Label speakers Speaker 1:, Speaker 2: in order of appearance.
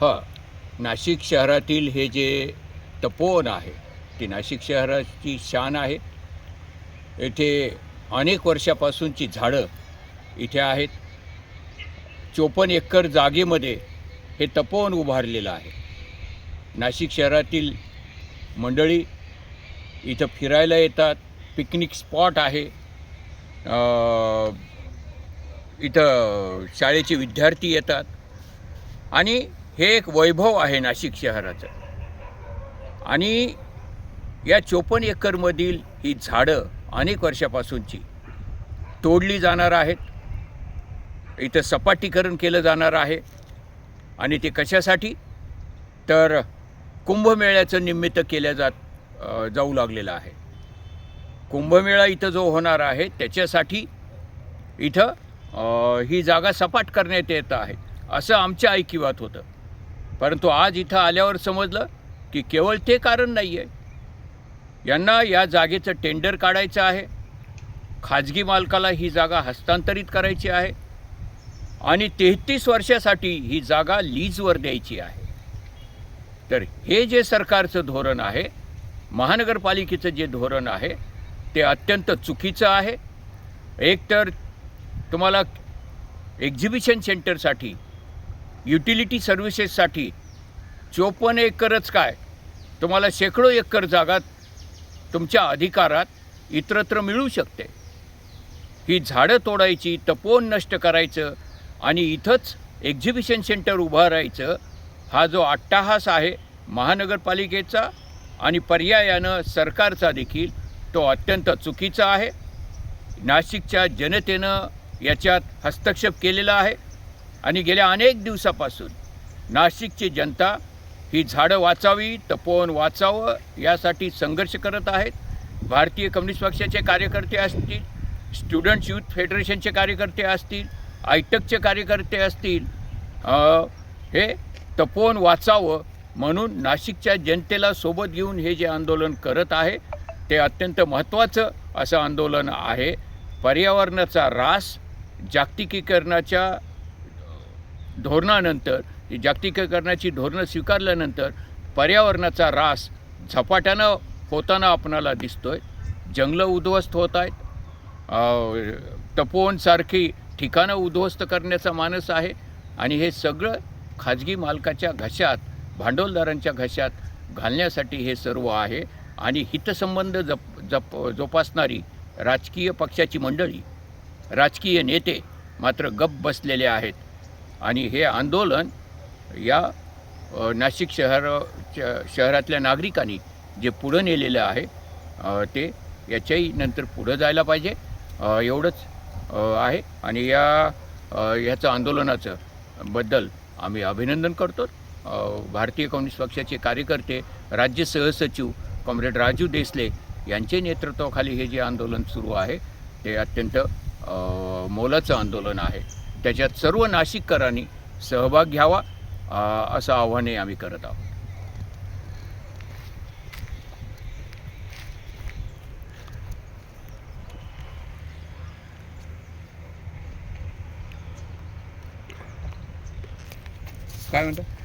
Speaker 1: हां नाशिक शहरातील हे जे तपोवन आहे ती नाशिक शहराची शान आहे. येथे अनेक वर्षापासूनची झाडं इथे आहेत. चोपन्न एकर जागेमध्ये हे तपोवन उभारलेलं आहे. नाशिक शहरातील मंडळी इथं फिरायला येतात. पिकनिक स्पॉट आहे. इथं शाळेचे विद्यार्थी येतात. आणि हे एक वैभव आहे नाशिक शहराचं. आणि या चोपन्न एकरमधील ही झाडं अनेक वर्षापासूनची तोडली जाणार आहेत. इथं सपाटीकरण केलं जाणार आहे. आणि ते कशासाठी? तर कुंभमेळ्याचं निमित्त केल्या जात जाऊ लागलेलं आहे. कुंभमेळा इथं जो होणार आहे त्याच्यासाठी इथं ही जागा सपाट करण्यात येत आहे. असं आमच्या ऐकिवात होतं. परंतु आज इथं आल्यावर समजलं की केवळ ते कारण नाही आहे यांना या जागेचं टेंडर काढायचं आहे. खाजगी मालकाला ही जागा हस्तांतरित करायची आहे. आणि तेहतीस वर्षासाठी ही जागा लीजवर द्यायची आहे. तर हे जे सरकारचं धोरण आहे महानगरपालिकेचं जे धोरण आहे ते अत्यंत चुकीचं आहे. एकतर तुम्हाला एक्झिबिशन सेंटरसाठी युटिलिटी सर्व्हिसेससाठी चोपन्न एकरच काय? तुम्हाला शेकडो एकर जागा तुमच्या अधिकारात इतरत्र मिळू शकते. ही झाडं तोडायची तपोवन नष्ट करायचं आणि इथंच एक्झिबिशन सेंटर उभं राहायचं हा जो अट्टाहास आहे महानगरपालिकेचा आणि पर्यायानं सरकारचा देखील तो अत्यंत चुकीचा आहे. नाशिकच्या जनतेनं याच्यात हस्तक्षेप केलेला आहे. आणि गेल्या अनेक दिवसापासून नाशिकची जनता ही झाडं वाचावी तपोवन वाचावं यासाठी संघर्ष करत आहेत. भारतीय कम्युनिस्ट पक्षाचे कार्यकर्ते असतील स्टुडंट्स यूथ फेडरेशनचे कार्यकर्ते असतील आयटकचे कार्यकर्ते असतील हे तपोवन वाचावं म्हणून नाशिकच्या जनतेला सोबत घेऊन हे जे आंदोलन करत आहे ते अत्यंत महत्त्वाचं असं आंदोलन आहे. पर्यावरणाचा रास जागतिकीकरणाच्या धोरणानंतर जागतिकीकरणाची धोरणं स्वीकारल्यानंतर पर्यावरणाचा ऱ्हास झपाट्यानं होताना आपणाला दिसतो आहे जंगलं उद्ध्वस्त होत आहेत तपोवनसारखी ठिकाणं उद्ध्वस्त करण्याचा मानस आहे. आणि हे सगळं खाजगी मालकाच्या घशात भांडवलदारांच्या घशात घालण्यासाठी हे सर्व आहे. आणि हितसंबंध जप जप जोपासणारी राजकीय पक्षाची मंडळी राजकीय नेते मात्र गप्प बसलेले आहेत. आणि हे आंदोलन या नाशिक शहर शहरातल्या नागरिकांनी जे पुढं नेलेलं आहे ते याच्याही नंतर पुढं जायला पाहिजे एवढंच आहे. आणि या ह्याचं आंदोलनाचं बद्दल आम्ही अभिनंदन करतो. भारतीय कम्युनिस्ट पक्षाचे कार्यकर्ते राज्य सहसचिव कॉम्रेड राजू देसले यांचे नेतृत्वाखाली हे जे आंदोलन सुरू आहे ते अत्यंत मोलाचं आंदोलन आहे. त्याच्यात सर्व नाशिककरांनी सहभाग घ्यावा असं आव्हानही आम्ही करत आहोत. काय म्हणतात